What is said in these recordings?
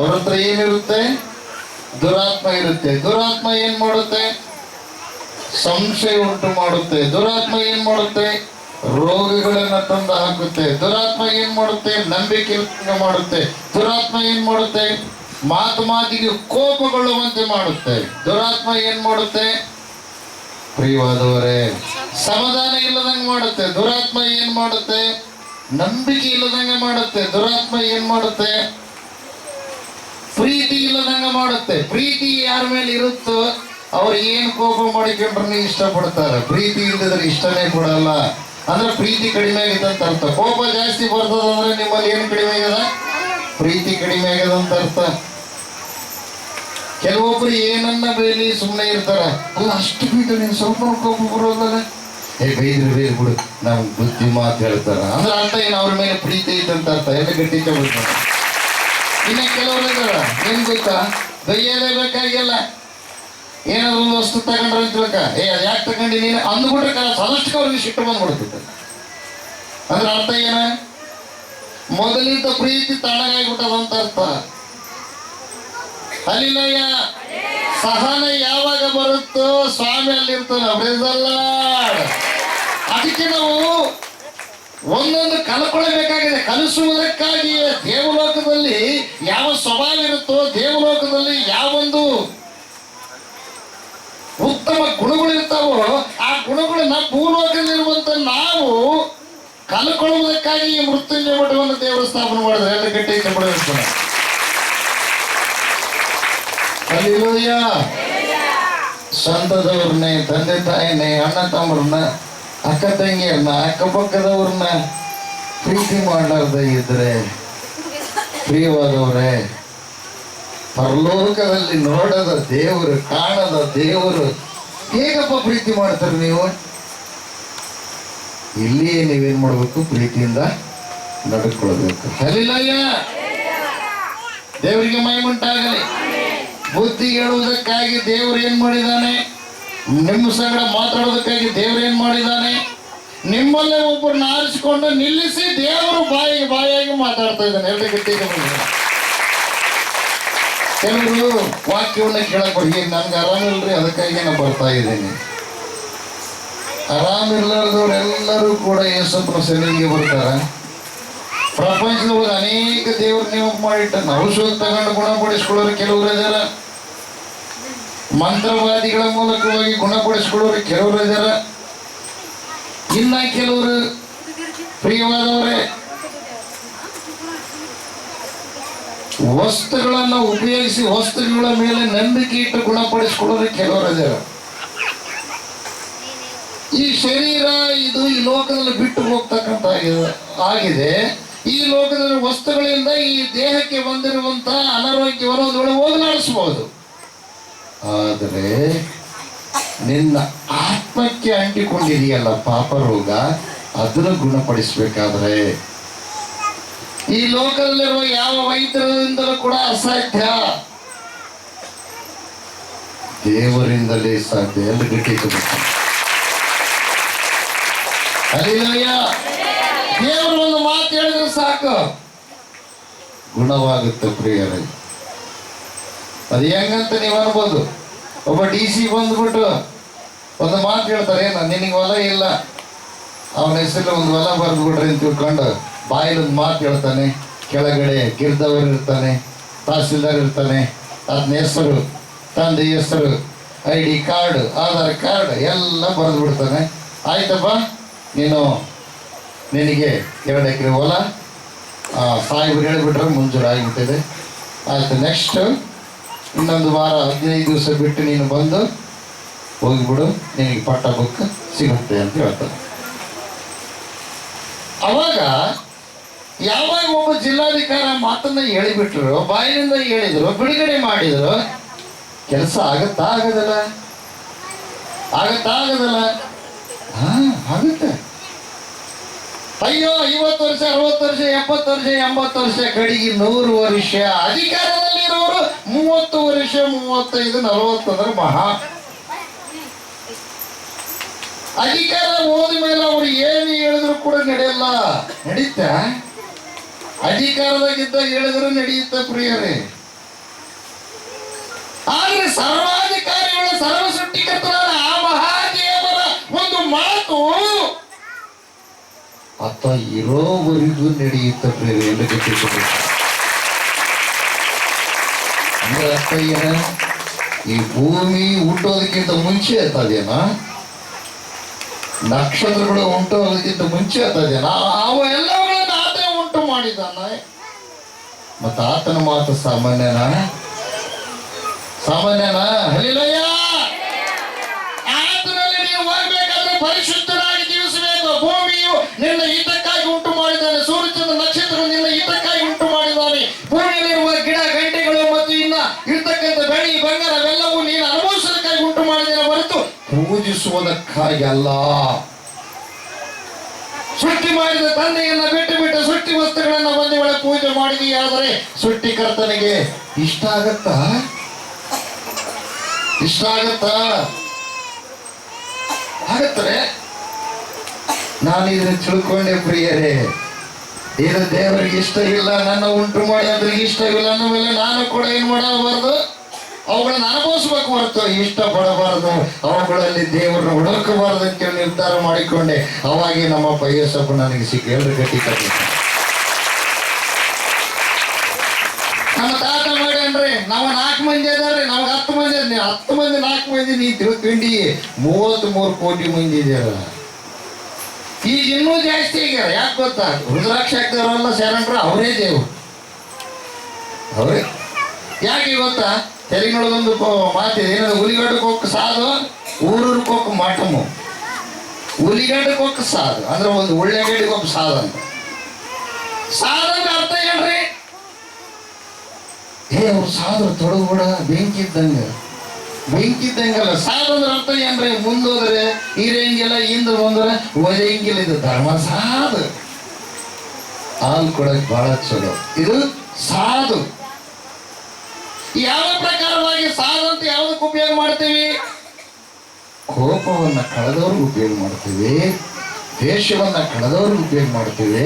ಅವ್ರ ಹತ್ರ ಏನಿರುತ್ತೆ? ದುರಾತ್ಮ ಇರುತ್ತೆ. ದುರಾತ್ಮ ಏನ್ ಮಾಡುತ್ತೆ? ಸಂಶಯ ಉಂಟು ಮಾಡುತ್ತೆ. ದುರಾತ್ಮ ಏನ್ ಮಾಡುತ್ತೆ? ರೋಗಗಳನ್ನ ತಂದು ಹಾಕುತ್ತೆ. ದುರಾತ್ಮ ಏನ್ ಮಾಡುತ್ತೆ? ನಂಬಿಕೆ ಮಾಡುತ್ತೆ. ದುರಾತ್ಮ ಏನ್ ಮಾಡುತ್ತೆ? ಮಾತು ಮಾತಿಗೆ ಕೋಪಗೊಳ್ಳುವಂತೆ ಮಾಡುತ್ತೆ. ದುರಾತ್ಮ ಏನ್ ಮಾಡುತ್ತೆ? ಪ್ರಿಯವಾದವರೇ, ಸಮಾಧಾನ ಇಲ್ಲದಂಗೆ ಮಾಡುತ್ತೆ. ದುರಾತ್ಮ ಏನ್ ಮಾಡುತ್ತೆ? ನಂಬಿಕೆ ಇಲ್ಲದಂಗೆ ಮಾಡುತ್ತೆ. ದುರಾತ್ಮ ಏನ್ ಮಾಡುತ್ತೆ? ಪ್ರೀತಿ ಇಲ್ಲದಂಗ ಮಾಡುತ್ತೆ. ಪ್ರೀತಿ ಯಾರ ಮೇಲೆ ಇರುತ್ತೋ ಅವ್ರು ಏನ್ ಕೋಪ ಇಷ್ಟ ಪಡ್ತಾರೆ ಪ್ರೀತಿ ಇಲ್ಲದ್ರೆ ಇಷ್ಟನೇ ಕೊಡಲ್ಲ. ಅಂದ್ರೆ ಪ್ರೀತಿ ಕಡಿಮೆ ಆಗಿದೆ ಅಂತ ಅರ್ಥ. ಕೋಪ ಜಾಸ್ತಿ ಬರ್ತದಂದ್ರೆ ನಿಮ್ಮಲ್ಲಿ ಏನ್ ಕಡಿಮೆ ಆಗ್ಯದ ಪ್ರೀತಿ ಕಡಿಮೆ ಆಗ್ಯದ ಅಂತ ಅರ್ಥ. ಕೆಲವೊಬ್ರು ಏನನ್ನ ಬೇಲಿ ಸುಮ್ಮನೆ ಇರ್ತಾರ. ಅಲ್ಲ, ಅಷ್ಟು ಬಿಟ್ಟು ನೀನು ಸ್ವಲ್ಪ ಕೋಪ ಬರೋದಲ್ಲ? ಏ ಬೈದ್ರಿ ಬೇರೆ ಬಿಡು. ನಮ್ಗೆ ಬುದ್ಧಿ ಮಾತು ಹೇಳ್ತಾರ. ಅಂದ್ರೆ ಅಂತ ಏನು? ಅವ್ರ ಮೇಲೆ ಪ್ರೀತಿ ಐತೆ ಅಂತ ಅರ್ಥ. ಎಲ್ಲ ಗಟ್ಟಿ ತಗೊಳ್ತಾರೆ ಇನ್ನ ಕೆಲವರು ಏನ್ ಗೊತ್ತಾ? ಬೈಯಲೇ ಬೇಕಾಗಿಲ್ಲ. ಏನಾದ್ರು ಒಂದು ವಸ್ತು ತಗೊಂಡ್ರೆ ಅಂತ ಬೇಕಾ ಏ ಅದು ಯಾಕೆ ತಗೊಂಡಿ ನೀನು? ಅಂದ್ಬಿಟ್ರೆ ಕಾಲ ಅದಷ್ಟು ಅವ್ರಿಗೆ ಸಿಟ್ಟು ಅಂದ್ರೆ ಅರ್ಥ ಏನ? ಮೊದಲಿಂದ ಪ್ರೀತಿ ತಣ್ಣಗಾಗ್ಬಿಟ್ಟದ ಅಂತ ಅರ್ಥ. ಅಲ್ಲಿಲ್ಲಯ್ಯ. ಸಹನ ಯಾವಾಗ ಬರುತ್ತೋ ಸ್ವಾಮಿ ಅಲ್ಲಿರ್ತಾನ. ಅದಕ್ಕೆ ನಾವು ಒಂದೊಂದು ಕಲ್ಕೊಳ್ಬೇಕಾಗಿದೆ ಕಲಿಸುವುದಕ್ಕಾಗಿ ದೇವಲೋಕದಲ್ಲಿ ಯಾವ ಸ್ವಭಾವ ಇರುತ್ತೋ, ದೇವಲೋಕದಲ್ಲಿ ಯಾವೊಂದು ಉತ್ತಮ ಗುಣಗಳು ಇರ್ತಾವೋ, ಆ ಗುಣಗಳನ್ನ ಭೂಲೋಕದಲ್ಲಿರುವಂತ ನಾವು ಕಲ್ಕೊಳ್ಳುವುದಕ್ಕಾಗಿ ಈ ಮೃತ್ಯುಂಜಯ ಮಠವನ್ನು ದೇವರ ಸ್ಥಾಪನೆ ಮಾಡಿದ್ರೆ ಎಲ್ಲ ಗಟ್ಟಿ ಕಂಪಡಿಸ್ತಾರೆ ಸಂತದವ್ರನ್ನೇ, ತಂದೆ ತಾಯಿನೇ ಅಣ್ಣ ತಮ್ಮರನ್ನ ಅಕ್ಕ ತಂಗಿಯರನ್ನ ಅಕ್ಕಪಕ್ಕದವ್ರನ್ನ ಪ್ರೀತಿ ಮಾಡಲಾರ್ದ ಇದ್ರೆ, ಪ್ರಿಯವಾದವರೇ, ಪರಲೋಕದಲ್ಲಿ ನೋಡದ ದೇವರು, ಕಾಣದ ದೇವರು, ಹೇಗಪ್ಪ ಪ್ರೀತಿ ಮಾಡ್ತಾರೆ ನೀವು? ಇಲ್ಲಿಯೇ ನೀವೇನ್ ಮಾಡ್ಬೇಕು? ಪ್ರೀತಿಯಿಂದ ನಡ್ಕೊಳ್ಬೇಕು. ಸರಿಲ್ಲಯ್ಯ ದೇವರಿಗೆ ಮೈಮುಂಟಾಗಲಿ ಬುದ್ಧಿ ಹೇಳುವುದಕ್ಕಾಗಿ ದೇವರು ಏನ್ ಮಾಡಿದಾನೆ ನಿಮ್ಮ ಸಂಗಡ ಮಾತಾಡೋದಕ್ಕಾಗಿ ದೇವರು ಏನ್ ಮಾಡಿದಾನೆ ನಿಮ್ಮಲ್ಲೇ ಒಬ್ಬರನ್ನ ಆರಿಸಿಕೊಂಡು ನಿಲ್ಲಿಸಿ ದೇವರು ಬಾಯಿಗೆ ಬಾಯಾಗಿ ಮಾತಾಡ್ತಾ ಇದ್ದಾನೆ. ಎಲ್ರಿಗೂ. ಕೆಲವರು ವಾಕ್ಯವನ್ನ ಕೇಳಕ್ ಬರ್ಗಿ ನನ್ಗೆ ಆರಾಮಿಲ್ರಿ ಅದಕ್ಕಾಗಿ ನಾನು ಬರ್ತಾ ಇದ್ದೀನಿ. ಆರಾಮಿಲ್ಲದವ್ರು ಎಲ್ಲರೂ ಕೂಡ ಯೇಸಪ್ಪನ ಸೆಲೆಗೆ ಬರ್ತಾರ. ಪ್ರಪಂಚದೊಳಗೆ ಅನೇಕ ದೇವ್ರ ನೇಮಕ ಮಾಡಿಟ್ಟ ಔಷಧ ತಗೊಂಡು ಗುಣಪಡಿಸ್ಕೊಳ್ಳೋರು ಕೆಲವರು ಇದಾರ. ಮಂತ್ರವಾದಿಗಳ ಮೂಲಕವಾಗಿ ಗುಣಪಡಿಸ್ಕೊಳ್ಳೋರು ಕೆಲವರು ಇದಾರ. ಇನ್ನ ಕೆಲವರು ಪ್ರಿಯವಾದವರೇ, ವಸ್ತುಗಳನ್ನು ಉಪಯೋಗಿಸಿ ವಸ್ತುಗಳ ಮೇಲೆ ನಂಬಿಕೆ ಇಟ್ಟು ಗುಣಪಡಿಸಿಕೊಳ್ಳೋದು ಕೆಲವರು ಈ ಶರೀರ ಇದು ಈ ಲೋಕದಲ್ಲಿ ಬಿಟ್ಟು ಹೋಗ್ತಕ್ಕಂತ ಆಗಿದೆ- ಈ ಲೋಕದಲ್ಲಿ ವಸ್ತುಗಳಿಂದ ಈ ದೇಹಕ್ಕೆ ಬಂದಿರುವಂತ ಅನಾರೋಗ್ಯ ಬರೋದ್ರೊಳಗೆ ಹೋಗಲಾಡಿಸಬಹುದು ಆದರೆ ನಿನ್ನ ಆತ್ಮಕ್ಕೆ ಅಂಟಿಕೊಂಡಿದೆಯಲ್ಲ ಪಾಪ ರೋಗ ಅದನ್ನು ಗುಣಪಡಿಸಬೇಕಾದ್ರೆ ಈ ಲೋಕದಲ್ಲಿರುವ ಯಾವ ವೈದ್ಯರಿಂದಲೂ ಕೂಡ ಅಸಾಧ್ಯ. ದೇವರಿಂದಲೇ ಸಾಧ್ಯ ಎಲ್ಲ ಅಲ್ಲಿಯ ದೇವರು ಒಂದು ಮಾತು ಹೇಳಿದ್ರೆ ಸಾಕು. ಗುಣವಾಗುತ್ತೆ ಪ್ರಿಯರೇ. ಅದು ಹೆಂಗಂತ ನೀವು ಅನ್ಬೋದು. ಒಬ್ಬ ಡಿ ಸಿ ಬಂದ್ಬಿಟ್ಟು ಒಂದು ಮಾತು ಹೇಳ್ತಾರೆ, ಏನ, ನಿನಗೆ ಹೊಲ ಇಲ್ಲ. ಅವನ ಹೆಸರು ಒಂದು ಹೊಲ ಬರೆದು ಬಿಡ್ರಿ ಅಂತ ತಿಳ್ಕೊಂಡು ಬಾಯಲ್ಲಿ ಮಾತು ಹೇಳ್ತಾನೆ. ಕೆಳಗಡೆ ಗಿರ್ದವರು ಇರ್ತಾನೆ, ತಹಸೀಲ್ದಾರ್ ಇರ್ತಾನೆ ಅದನ್ನ ಹೆಸರು, ತಂದೆ ಹೆಸರು, I D card, Aadhaar card ಎಲ್ಲ ಬರೆದು ಬಿಡ್ತಾನೆ ಆಯ್ತಪ್ಪ, ನೀನು, ನಿನಗೆ ಎರಡು ಎಕರೆ ಹೊಲ. ಸಾಹೇಬ್ರು ಹೇಳಿಬಿಟ್ರೆ, ಮುಂಜೂರು ಆಗಿಬಿಟ್ಟಿದೆ. ಆಯಿತು ನೆಕ್ಸ್ಟ್ ಇನ್ನೊಂದು ವಾರ ಹದಿನೈದು ದಿವಸ ಬಿಟ್ಟು ನೀನು ಬಂದು ಹೋಗಿಬಿಡು, ನಿನಗೆ ಪಟ್ಟ ಬುಕ್ ಸಿಗುತ್ತೆ ಅಂತ ಹೇಳ್ತಾರೆ. ಅವಾಗ ಯಾವಾಗ ಒಬ್ಬ ಜಿಲ್ಲಾಧಿಕಾರ ಮಾತನ್ನ ಹೇಳಿಬಿಟ್ರು, ಬಾಯಿನಿಂದ ಹೇಳಿದ್ರು, ಬಿಡುಗಡೆ ಮಾಡಿದ್ರು, ಕೆಲಸ ಆಗತ್ತಾ ಆಗದಲ್ಲ? ಆಗತ್ತಾ ಆಗದಲ್ಲ? ಹಾ, ಆಗುತ್ತೆ. ಅಯ್ಯೋ, ಐವತ್ತು ವರ್ಷ, ಅರವತ್ತು ವರ್ಷ, ಎಪ್ಪತ್ತು ವರ್ಷ, ಎಂಬತ್ತು ವರ್ಷ ಕಡೆಗೆ ನೂರು ವರ್ಷ, ಅಧಿಕಾರದಲ್ಲಿರೋರು ಮೂವತ್ತು ವರ್ಷ, ಮೂವತ್ತೈದು ನಲವತ್ತು ಅಂದ್ರೆ ಮಹಾ ಅಧಿಕಾರ ಹೋದ ಮೇಲೆ ಅವ್ರು ಏನು ಹೇಳಿದ್ರು ಕೂಡ ನಡೆಯಲ್ಲ. ನಡೀತಾ? ಅಧಿಕಾರದಾಗಿದ್ದಾಗ ಹೇಳಿದ್ರೆ ನಡೆಯುತ್ತ ಪ್ರಿಯರೇ. ಆದ್ರೆ ಸರ್ವಾಧಿಕಾರಿಗಳ ಸರ್ವ ಸೃಷ್ಟಿಕರ್ತನಾದ ಆ ಮಹಾದೇವರ ಒಂದು ಮಾತು ಅತ್ತ ಇರೋವರೆಗೂ ನಡೆಯುತ್ತ ಪ್ರಿಯರೇ ಎಲ್ಲ ಅಂದ್ರೆ ಅರ್ಥ ಏನ ಈ ಭೂಮಿ ಹುಟ್ಟೋದಕ್ಕಿಂತ ಮುಂಚೆ ಅದೇನಾ? ನಕ್ಷತ್ರಗಳು ಉಂಟೋದಕ್ಕಿಂತ ಮುಂಚೆ ಅದೇನಾ ಅವ ಎಲ್ಲವುಗಳನ್ನು ಆತ ಉಂಟು ಮಾಡಿದ್ದಾನೆ. ಮತ್ತ ಆತನ ಮಾತು ಸಾಮಾನ್ಯನ? ಸಾಮಾನ್ಯನಾ? ಹಲಿಲಯ್ಯ ಆತನಲ್ಲಿ ನೀವು ಹೋಗ್ಬೇಕಾದ್ರೆ ಪರಿಶುದ್ಧರಾಗಿ ಜೀವಿಸಬೇಕು. ಭೂಮಿಯು ನಿನ್ನ ಪೂಜಿಸುವುದಕ್ಕಾಗಿ ಅಲ್ಲ ಸೃಷ್ಟಿ ಮಾಡಿದ ತಂದೆಯನ್ನ ಬಿಟ್ಟು ಬಿಟ್ಟು ಸೃಷ್ಟಿ ವಸ್ತುಗಳನ್ನ ಬಂದಿ ಒಳಗೆ ಪೂಜೆ ಮಾಡಿದೆಯಾದರೆ ಸೃಷ್ಟಿಕರ್ತನಿಗೆ ಇಷ್ಟ ಆಗತ್ತಾ? ಇಷ್ಟ ಆಗತ್ತಾ? ಆಗತ್ತರೆ. ನಾನು ಇದನ್ನ ತಿಳ್ಕೊಂಡೆ ಪ್ರಿಯರೇ, ಇದು ದೇವರಿಗೆ ಇಷ್ಟ ಇಲ್ಲ, ನನ್ನ ಉಂಟು ಮಾಡಿ ಅದ್ರಿಗೆ ಇಷ್ಟವಿಲ್ಲ ಅನ್ನೋ ಮೇಲೆ ನಾನು ಕೂಡ ಏನ್ ಮಾಡಬಾರ್ದು? ಅವುಗಳನ್ನ ಅನುಭವಿಸ್ಬೇಕು ಹೊರತು ಇಷ್ಟಪಡಬಾರದು. ಅವುಗಳಲ್ಲಿ ದೇವರನ್ನ ಹುಡುಕಬಾರದು ಅಂತೇಳಿ ನಿರ್ಧಾರ ಮಾಡಿಕೊಂಡೆ. ಅವಾಗೆ ನಮ್ಮ ಯೇಸಪ್ಪ ನನಗೆ ಸಿಕ್ಕ ಎಲ್ರು ಗಟ್ಟಿ ನಮ್ಮ ತಾತ ಮಾಡ್ಯಾನ್ರಿ ನಾವು ನಾಲ್ಕು ಮಂದಿ ಅದಾರ್ರಿ ನಮ್ಗೆ ಹತ್ತು ಮಂದಿ ಅದ ಹತ್ತು ಮಂದಿ, ನಾಲ್ಕು ಮಂದಿ, ನೀ ತಿಳ್ಕೊಂಡಿ ಮೂವತ್ತ್ ಮೂರು ಕೋಟಿ ಮಂದಿ ಇದೆಯಲ್ಲ ಈಗ ಇನ್ನೂ ಜಾಸ್ತಿ ಆಗ್ಯಾರ, ಯಾಕೆ ಗೊತ್ತಾ? ರುದ್ರಾಕ್ಷ ಶರಣರು ಅವರೇ ದೇವ್ರು. ಅವರೇ? ಯಾಕೆ ಗೊತ್ತಾ? ತೆಲುಗಿನೊಳಗೊಂದು ಮಾತಿದೆ ಏನದು ಹುಲಿಗಡ್ಡಕ್ಕೆ ಹೋಗಕ್ಕೆ ಸಾದು ಊರೂರಿಗೆ ಹೋಗಕ್ಕೆ ಮಠಮು ಹುಲಿಗಡ್ಡಕ್ಕೆ ಹೋಗಕ್ಕೆ ಸಾದು ಅಂದ್ರೆ ಒಂದು ಉಳ್ಳೆಗಡ್ಡಿಗೆ ಹೋಗಕ್ಕೆ ಸಾದು ಅಂತ ಸಾದು ಅಂದ್ರೆ ಅರ್ಥ ಏನ್ರಿ ಏ ಅವ್ರು ಸಾದ್ರು ತೊಡಗುಡ ಬೆಂಕಿ ಇದ್ದಂಗ ಬೆಂಕಿ ಇದ್ದಂಗಲ್ಲ ಸಾದು ಅಂದ್ರೆ ಅರ್ಥ ಏನ್ರಿ ಮುಂದೋದ್ರೆ ಇರಂಗಿಲ್ಲ ಹಿಂದೆ ಬಂದ್ರೆ ಒಡೆಯಂಗಿಲ್ಲ ಇದು ಧರ್ಮ ಸಾದು ಹಾಲು ಕೊಡಕ್ ಬಹಳ ಚಲೋ ಇದು ಸಾದು ಯಾವ ಪ್ರಕಾರವಾಗಿ ಅಂತ ಯಾವ್ದಕ್ಕೆ ಉಪಯೋಗ ಮಾಡ್ತೀವಿ? ಕೋಪವನ್ನ ಕಳೆದವ್ರಿಗೆ ಉಪಯೋಗ ಮಾಡ್ತೀವಿ ದೇಶವನ್ನ ಕಳೆದವ್ರಿಗೆ ಉಪಯೋಗ ಮಾಡ್ತೀವಿ.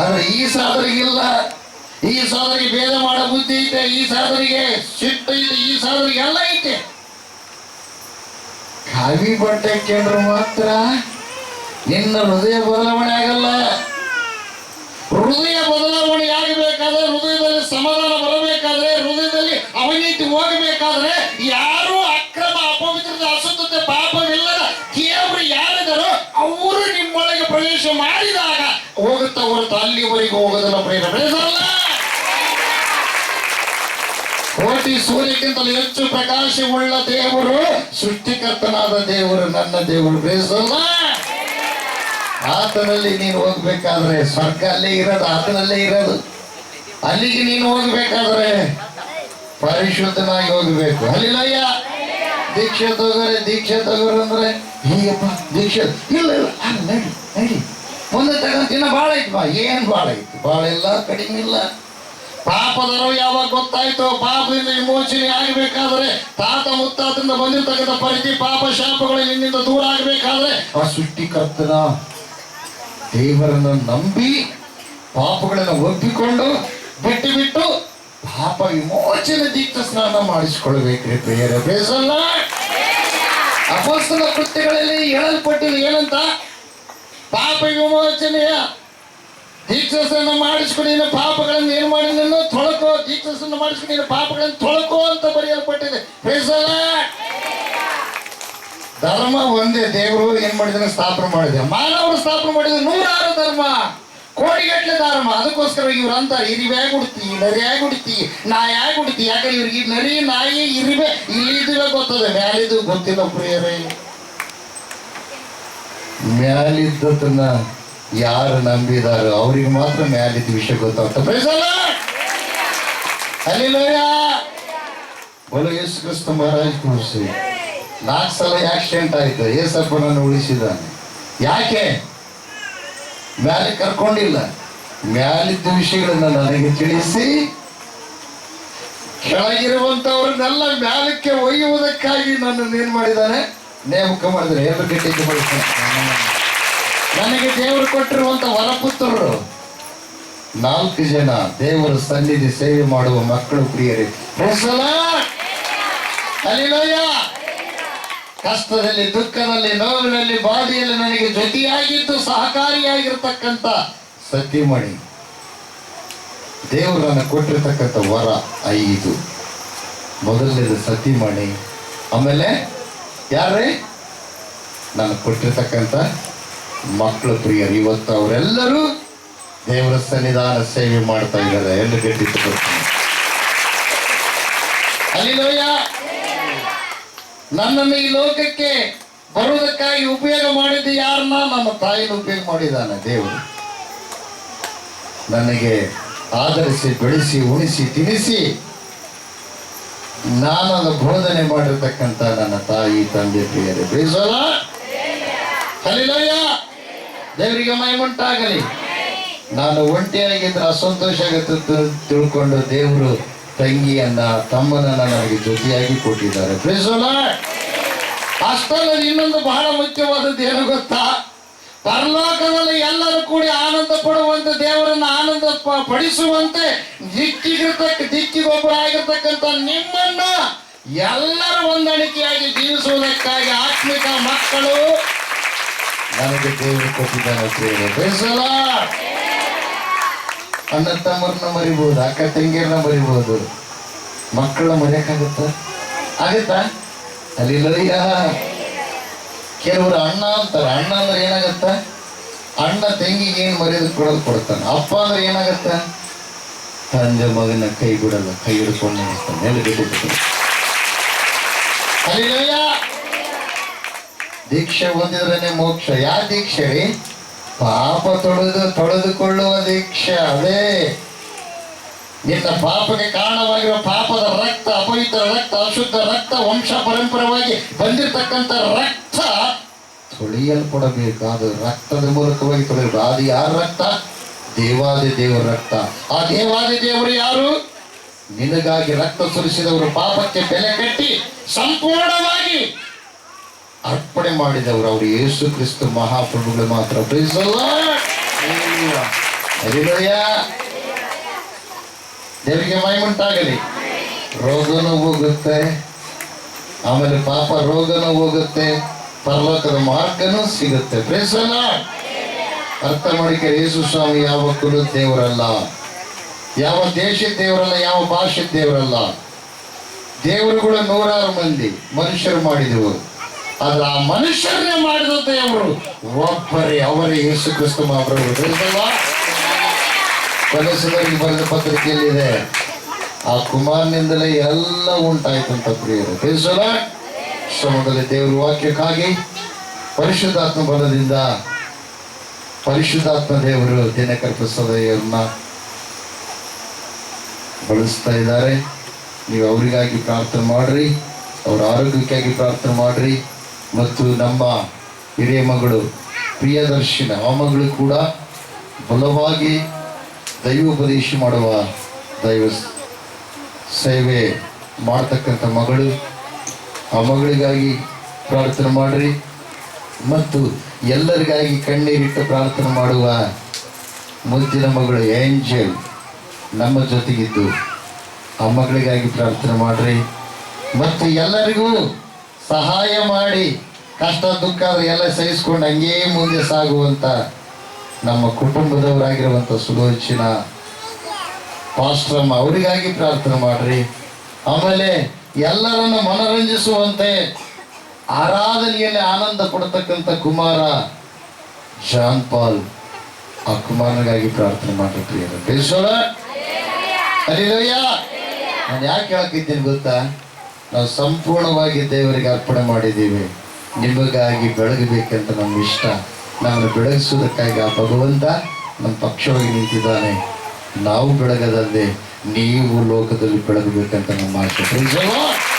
ಆದರೆ ಈ ಸಾಧರಿಗಿಲ್ಲ ಈ ಸಾಧರಿಗೆ ಭೇದ ಮಾಡೋ ಬುದ್ಧಿ ಐತೆ, ಈ ಸಾಧರಿಗೆ ಸಿಟ್ಟು ಐತೆ, ಈ ಸಾಧರಿಗೆ ಎಲ್ಲ ಐತೆ. ಕಾವಿ ಬಟ್ಟೆ ಕೇಂದ್ರ ಮಾತ್ರ ನಿನ್ನ ಹೃದಯ ಬದಲಾವಣೆ ಆಗಲ್ಲ ಹೃದಯ ಬದಲಾವಣೆ ಆಗಬೇಕಾದ್ರೆ ಹೃದಯದಲ್ಲಿ ಸಮಾಧಾನ ಬರಬೇಕಾದ್ರೆ ಹೃದಯದಲ್ಲಿ ಅವಿನೀತಿ ಹೋಗಬೇಕಾದ್ರೆ ಯಾರು ಅಕ್ರಮ ಅಪವಿತ್ರದ ಅಶುದ್ಧತೆ ಪಾಪವಿಲ್ಲದ ದೇವರು ಯಾರಿದರೋ ಅವರು ನಿಮ್ಮೊಳಗೆ ಪ್ರವೇಶ ಮಾಡಿದಾಗ ಹೋಗುತ್ತಾ ಹೊರತು ಅಲ್ಲಿವರೆಗೂ ಹೋಗೋದನ್ನ ಪ್ರಯತ್ನ ಕೋಟಿ ಸೂರ್ಯಕ್ಕಿಂತಲೂ ಹೆಚ್ಚು ಪ್ರಕಾಶವುಳ್ಳ ದೇವರು, ಸೃಷ್ಟಿಕರ್ತನಾದ ದೇವರು ನನ್ನ ದೇವರು ಬೇಸಲ್ಲ ಆತನಲ್ಲಿ ನೀನು ಹೋಗ್ಬೇಕಾದ್ರೆ ಸ್ವರ್ಗ ಅಲ್ಲೇ ಇರೋದು, ಆತನಲ್ಲೇ ಇರೋದು. ಅಲ್ಲಿಗೆ ನೀನು ಹೋಗ್ಬೇಕಾದ್ರೆ ಪರಿಶುದ್ಧನಾಗಿ ಹೋಗಬೇಕು. ಅಲ್ಲಿಲ್ಲಯ್ಯ ದೀಕ್ಷೆ ತಗೋರೆ, ದೀಕ್ಷೆ ತಗೋರು ಅಂದ್ರೆ ಹೀಗಪ್ಪ, ದೀಕ್ಷೆ. ಇಲ್ಲ ಇಲ್ಲ ನಡಿ ನಡಿ. ಮುಂದೆ ತಗೊಂತಿನ ಭಾಳ ಐತಿ ಬಾ. ಏನ್ ಭಾಳ ಐತಿ? ಭಾಳ ಇಲ್ಲ, ಕಡಿಮೆ ಇಲ್ಲ. ಪಾಪದರು ಯಾವಾಗ ಗೊತ್ತಾಯ್ತು, ಪಾಪದಿಂದ ವಿಮೋಚನೆ ಆಗಬೇಕಾದ್ರೆ ತಾತ ಮುತ್ತಾತದಿಂದ ಬಂದಿರ್ತಕ್ಕಂಥ ಪರಿಧಿ ಪಾಪ ಶಾಪಗಳು ನಿನ್ನಿಂದ ದೂರ ಆಗಬೇಕಾದ್ರೆ ಆ ಸೃಷ್ಟಿಕರ್ತನ ದೇವರನ್ನು ನಂಬಿ ಪಾಪಗಳನ್ನು ಒಪ್ಪಿಕೊಂಡು ಬಿಟ್ಟು ಬಿಟ್ಟು ಪಾಪ ವಿಮೋಚನೆ ದೀಪ್ತ ಸ್ನಾನ ಮಾಡಿಸಿಕೊಳ್ಬೇಕ್ರಿ ಬೇರೆ ಬೇಸಲ್ಲ? ಅಪೋಸ್ತಲ ಕೃತ್ಯಗಳಲ್ಲಿ ಹೇಳಲ್ಪಟ್ಟಿದೆ ಏನಂತ? ಪಾಪ ವಿಮೋಚನೆಯ ದೀಕ್ಷಸನ್ನು ಮಾಡಿಸ್ಕೊಂಡು ನಿನ್ನ ಪಾಪಗಳನ್ನು ಏನು ಮಾಡಿದ್ರು ತೊಳಕು ದೀಕ್ಷಸನ್ನು ಮಾಡಿಸ್ಕೊಂಡು ನಿನ್ನ ಪಾಪಗಳನ್ನು ತೊಳಕೋ ಅಂತ ಬರೆಯಲ್ಪಟ್ಟಿದೆ. ಬೇಸಲ್ಲ? ಧರ್ಮ ಒಂದೇ, ದೇವರು ಏನ್ ಮಾಡಿದಾನೆ ಸ್ಥಾಪನೆ ಮಾಡಿದೆ. ಮಾನವರು ಸ್ಥಾಪನೆ ಮಾಡಿದ ನೂರಾರು ಧರ್ಮ. ಕೋಟಿಗಟ್ಟಲೆ ದಾರಮ್ಮ ಅದಕ್ಕೋಸ್ಕರ ಇವ್ರು ಅಂತಾರೆ ಇರಿವೆ ಗುಡ್ತಿ ನರಿ ಆಗಿ ಉಡ್ತಿ ನಾಯಿ ಆಗಿ ಉಡ್ತಿ ಯಾಕಂದ್ರೆ ಇವ್ರಿಗೆ ನರಿ ನಾಯಿ ಇರಿವೆ ಇಲ್ಲಿದ್ದಿವೆ ಗೊತ್ತದೆ, ಮ್ಯಾಲಿದ್ದು ಗೊತ್ತಿಲ್ಲ ಪ್ರಿಯರೇ. ಮ್ಯಾಲಿದ್ದನ್ನ ಯಾರು ನಂಬಿದಾರೋ ಅವ್ರಿಗೆ ಮಾತ್ರ ಮ್ಯಾಲಿದ್ದ ವಿಷಯ ಗೊತ್ತಾಗ್ತದೆ. ಬೋಲೋ ಯೇಸು ಕ್ರಿಸ್ತ ಮಹಾರಾಜ್ ಕೂರಿಸಿ. ನಾಲ್ಕು ಸಲ ಆಕ್ಸಿಡೆಂಟ್ ಆಯ್ತು. ಏಸಪ್ಪನನ್ನು ಉಳಿಸಿದ ಯಾಕೆ? ಮ್ಯಾಲೆ ಕರ್ಕೊಂಡಿಲ್ಲ. ಮ್ಯಾಲಿದ್ದ ವಿಷಯಗಳನ್ನ ನನಗೆ ತಿಳಿಸಿ, ಕೆಳಗಿರುವಂತವ್ರನ್ನೆಲ್ಲ ಮ್ಯಾಲಕ್ಕೆ ಒಯ್ಯುವುದಕ್ಕಾಗಿ ನನ್ನನ್ನು ಏನ್ ಮಾಡಿದ್ದಾನೆ, ನೇಮಕ ಮಾಡಿದ್ರೆ ಎರಡು ಗಟ್ಟಿಗೆ ನನಗೆ ದೇವರು ಕೊಟ್ಟಿರುವಂತ ವರಪುತ್ರರು, ನಾಲ್ಕು ಜನ ದೇವರ ಸನ್ನಿಧಿ ಸೇವೆ ಮಾಡುವ ಮಕ್ಕಳು ಪ್ರಿಯರೇ. ಅಲ್ಲಿಲೋಯ ಕಷ್ಟದಲ್ಲಿ, ದುಃಖದಲ್ಲಿ, ನೋವಿನಲ್ಲಿ, ಬಾಧೆಯಲ್ಲಿ ನನಗೆ ಜೊತೆಯಾಗಿದ್ದು ಸಹಕಾರಿಯಾಗಿರ್ತಕ್ಕಂಥ ಸತ್ಯಮಣಿ ದೇವರು ನನಗೆ ಕೊಟ್ಟಿರ್ತಕ್ಕಂಥ ವರ ಐದು. ಮೊದಲನೇದು ಸತಿಮಣಿ ಆಮೇಲೆ ಯಾರೇ ನಾನು ಕೊಟ್ಟಿರ್ತಕ್ಕಂಥ ಮಕ್ಕಳು ಪ್ರಿಯರು. ಇವತ್ತು ಅವರೆಲ್ಲರೂ ದೇವರ ಸನ್ನಿಧಾನ ಸೇವೆ ಮಾಡ್ತಾ ಇದ್ದಾರೆ. ಎಂದು ಗಟ್ಟಿ ಅಲ್ಲಿಲೋಯ. ನನ್ನನ್ನು ಈ ಲೋಕಕ್ಕೆ ಬರುವುದಕ್ಕಾಗಿ ಉಪಯೋಗ ಮಾಡಿದ್ದು ಯಾರನ್ನ ನನ್ನ ತಾಯಿನ ಉಪಯೋಗ ಮಾಡಿದ್ದಾನೆ ದೇವರು. ನನಗೆ ಆಧರಿಸಿ, ಬೆಳೆಸಿ, ಉಣಿಸಿ, ತಿನಿಸಿ ನಾನನ್ನು ಬೋಧನೆ ಮಾಡಿರ್ತಕ್ಕಂಥ ನನ್ನ ತಾಯಿ, ತಂದೆ, ಪ್ರಿಯರೇ ಬೇಸೋಲ ಕಲಿಲಯ್ಯ ದೇವರಿಗೆ ಮೈಮುಂಟಾಗಲಿ ನಾನು ಒಂಟಿಯಾಗಿದ್ರೆ ಅಸಂತೋಷ ಆಗುತ್ತೆ ತಿಳ್ಕೊಂಡು ದೇವರು ತಂಗಿಯನ್ನ ತಮ್ಮನನ್ನ ನನಗೆ ಜೊತೆಯಾಗಿ ಕೊಟ್ಟಿದ್ದಾರೆ. ಅಷ್ಟಲ್ಲ ಇನ್ನೊಂದು ಬಹಳ ಮುಖ್ಯವಾದದ್ದು ಏನು ಗೊತ್ತಾ? ಪರಲೋಕದಲ್ಲಿ ಎಲ್ಲರೂ ಕೂಡಿ ಆನಂದ ಪಡುವಂತೆ, ದೇವರನ್ನ ಆನಂದ ಪಡಿಸುವಂತೆ ದಿಕ್ಕಿಗಿರ್ತಕ್ಕ ದಿಕ್ಕಿಗೊಬ್ಬರ ಆಗಿರ್ತಕ್ಕಂಥ ನಿಮ್ಮನ್ನ ಎಲ್ಲರ ಹೊಂದಾಣಿಕೆಯಾಗಿ ಜೀವಿಸುವುದಕ್ಕಾಗಿ ಆತ್ಮಿಕ ಮಕ್ಕಳು ನನಗೆ ದೇವರು ಕೊಟ್ಟಿದ್ದಾನೆ ಅಣ್ಣ ತಮ್ಮರನ್ನ ಮರಿಬಹುದು ಅಕ್ಕ ತಂಗಿಯರನ್ನ ಮರಿಬಹುದು ಮಕ್ಕಳನ್ನ ಮರೆಯಕ್ಕಾಗತ್ತ? ಆಗತ್ತಾ? ಅಲ್ಲಿಲ್ಲಯ್ಯ. ಕೆಲವರು ಅಣ್ಣ ಅಂತಾರೆ. ಅಣ್ಣ ಅಂದ್ರೆ ಏನಾಗತ್ತ? ಅಣ್ಣ ತಂಗಿಗೆ ಏನು ಮರ್ಯಾದೆ ಕೊಡೋದು ಕೊಡ್ತಾನೆ. ಅಪ್ಪ ಅಂದ್ರೆ ಏನಾಗತ್ತ? ತಂದೆ ಮಗನ ಕೈ ಬಿಡಲ್ಲ, ಕೈ ಹಿಡ್ಕೊಂಡು ನಿಲ್ಲಿಸ್ತಾನೆ ಎಲ್ಲಿ ಬಿಟ್ಟು. ಅಲ್ಲಿಲ್ಲಯ್ಯ. ದೀಕ್ಷೆ ಹೊಂದಿದ್ರೇನೆ ಮೋಕ್ಷ. ಯಾವ ದೀಕ್ಷೆ ರೀ ಪಾಪ ತೊಳೆದು ತೊಳೆದುಕೊಳ್ಳುವ ದೀಕ್ಷೆ ಅದೇ. ನಿನ್ನ ಪಾಪಕ್ಕೆ ಕಾರಣವಾಗಿರುವ ಪಾಪದ ರಕ್ತ, ಅಪವಿತ್ರ ರಕ್ತ, ಅಶುದ್ಧ ರಕ್ತ, ವಂಶ ಪರಂಪರವಾಗಿ ಬಂದಿರತಕ್ಕಂಥ ರಕ್ತ ತೊಳೆಯಲ್ಪಡಬೇಕು ಅದು ರಕ್ತದ ಮೂಲಕವಾಗಿ ತೊಳೆಯಬೇಕು ಅದು ಯಾರ ರಕ್ತ? ದೇವಾದಿ ದೇವರ ರಕ್ತ. ಆ ದೇವಾದಿ ದೇವರು ಯಾರು? ನಿನಗಾಗಿ ರಕ್ತ ಸುರಿಸಿದವರು ಪಾಪಕ್ಕೆ ಬೆಲೆ ಕಟ್ಟಿ ಸಂಪೂರ್ಣವಾಗಿ ಅರ್ಪಣೆ ಮಾಡಿದವರು ಅವರು ಯೇಸು ಕ್ರಿಸ್ತ ಮಹಾಪ್ರಭುಗಳು ಮಾತ್ರ. ಉಂಟಾಗಲಿ. ದೇವರಿಗೆ ಮೈಮುಂಟಾಗಲಿ ರೋಗನೂ ಹೋಗುತ್ತೆ. ಆಮೇಲೆ ಪಾಪ ರೋಗನೂ ಹೋಗುತ್ತೆ. ಪರಲೋಕದ ಮಾರ್ಗನೂ ಸಿಗುತ್ತೆ. ಪ್ರೇಸನ. ಅರ್ಥ ಮಾಡಿಕೆ ಯೇಸು ಸ್ವಾಮಿ ಯಾವ ಕುಲ ದೇವರಲ್ಲ? ಯಾವ ದೇಶ ದೇವರಲ್ಲ, ಯಾವ ಭಾಷೆ ದೇವರಲ್ಲ? ದೇವರುಗಳು ನೂರಾರು ಮಂದಿ, ಮನುಷ್ಯರು ಮಾಡಿದವು ಆದ್ರೆ ಆ ಮನುಷ್ಯರನ್ನೇ ಮಾಡಿದ ದೇವರು. ಒಬ್ಬರೇ, ಅವರೇ ಯೇಸು ಕ್ರಿಸ್ತ ಮಹಾಪ್ರಭು ಬರೆದ ಬರೆದ ಪತ್ರಿಕೆಯಲ್ಲಿದೆ. ಆ ಕುಮಾರನಿಂದಲೇ ಎಲ್ಲ ಉಂಟಾಯ್ತಂತ ಪ್ರಿಯರು. ತಿಳಿಸೋಣ ಶ್ರಮದಲ್ಲಿ ದೇವರ ವಾಕ್ಯಕ್ಕಾಗಿ ಪರಿಶುದ್ಧಾತ್ಮ ಬಲದಿಂದ ಪರಿಶುದ್ಧಾತ್ಮ ದೇವರು ದಿನಕರ ಪ್ರಸಾದಯ್ಯರನ್ನ ಬಳಸ್ತಾ ಇದ್ದಾರೆ. ನೀವು ಅವರಿಗಾಗಿ ಪ್ರಾರ್ಥನೆ ಮಾಡ್ರಿ. ಅವರ ಆರೋಗ್ಯಕ್ಕಾಗಿ ಪ್ರಾರ್ಥನೆ ಮಾಡ್ರಿ. ಮತ್ತು ನಮ್ಮ ಹಿರಿಯ ಮಗಳು ಪ್ರಿಯದರ್ಶಿನ, ಆ ಮಗಳು ಕೂಡ ಬಲವಾಗಿ ದೈವೋಪದೇಶ ಮಾಡುವ ದೈವ ಸೇವೆ ಮಾಡ್ತಕ್ಕಂಥ ಮಗಳು. ಆ ಮಗಳಿಗಾಗಿ ಪ್ರಾರ್ಥನೆ ಮಾಡಿರಿ. ಮತ್ತು ಎಲ್ಲರಿಗಾಗಿ ಕಣ್ಣೀರಿಟ್ಟು ಪ್ರಾರ್ಥನೆ ಮಾಡುವ ಮುದ್ದಿನ ಮಗಳು ಏಂಜಲ್ ನಮ್ಮ ಜೊತೆಗಿದ್ದು, ಆ ಮಗಳಿಗಾಗಿ ಪ್ರಾರ್ಥನೆ ಮಾಡಿರಿ. ಮತ್ತು ಎಲ್ಲರಿಗೂ ಸಹಾಯ ಮಾಡಿ ಕಷ್ಟ ದುಃಖ ಆದ್ರೆ ಎಲ್ಲ ಸಹಿಸ್ಕೊಂಡು ಹಂಗೇ ಮುಂದೆ ಸಾಗುವಂತ ನಮ್ಮ ಕುಟುಂಬದವರಾಗಿರುವಂಥ ಸುಲೋಚನ ಪಾಸ್ಟ್ರಮ್ಮ ಅವರಿಗಾಗಿ ಪ್ರಾರ್ಥನೆ ಮಾಡ್ರಿ. ಆಮೇಲೆ ಎಲ್ಲರನ್ನ ಮನರಂಜಿಸುವಂತೆ ಆರಾಧನೆಯಲ್ಲಿ ಆನಂದ ಕೊಡತಕ್ಕಂತ ಕುಮಾರ ಜಾನ್ ಪಾಲ್ ಆ ಕುಮಾರನಿಗಾಗಿ ಪ್ರಾರ್ಥನೆ ಮಾಡ್ರಿ ಪ್ರಿಯರ. ಅಲ್ಲಿ ನಾನು ಯಾಕೆ ಹಾಕಿದ್ದೀನಿ ಗೊತ್ತಾ? ನಾವು ಸಂಪೂರ್ಣವಾಗಿ ದೇವರಿಗೆ ಅರ್ಪಣೆ ಮಾಡಿದ್ದೀವಿ. ನಿಮಗಾಗಿ ಬೆಳಗಬೇಕಂತ ನಮ್ಮ ಇಷ್ಟ. ನಮ್ಮನ್ನು ಬೆಳಗಿಸುವುದಕ್ಕಾಗಿ ಆ ಭಗವಂತ ನಮ್ಮ ಪಕ್ಷವಾಗಿ ನಿಂತಿದ್ದಾನೆ. ನಾವು ಬೆಳಗದಲ್ಲದೆ ನೀವು ಲೋಕದಲ್ಲಿ ಬೆಳಗಬೇಕಂತ ನಮ್ಮ ಆಶೆ.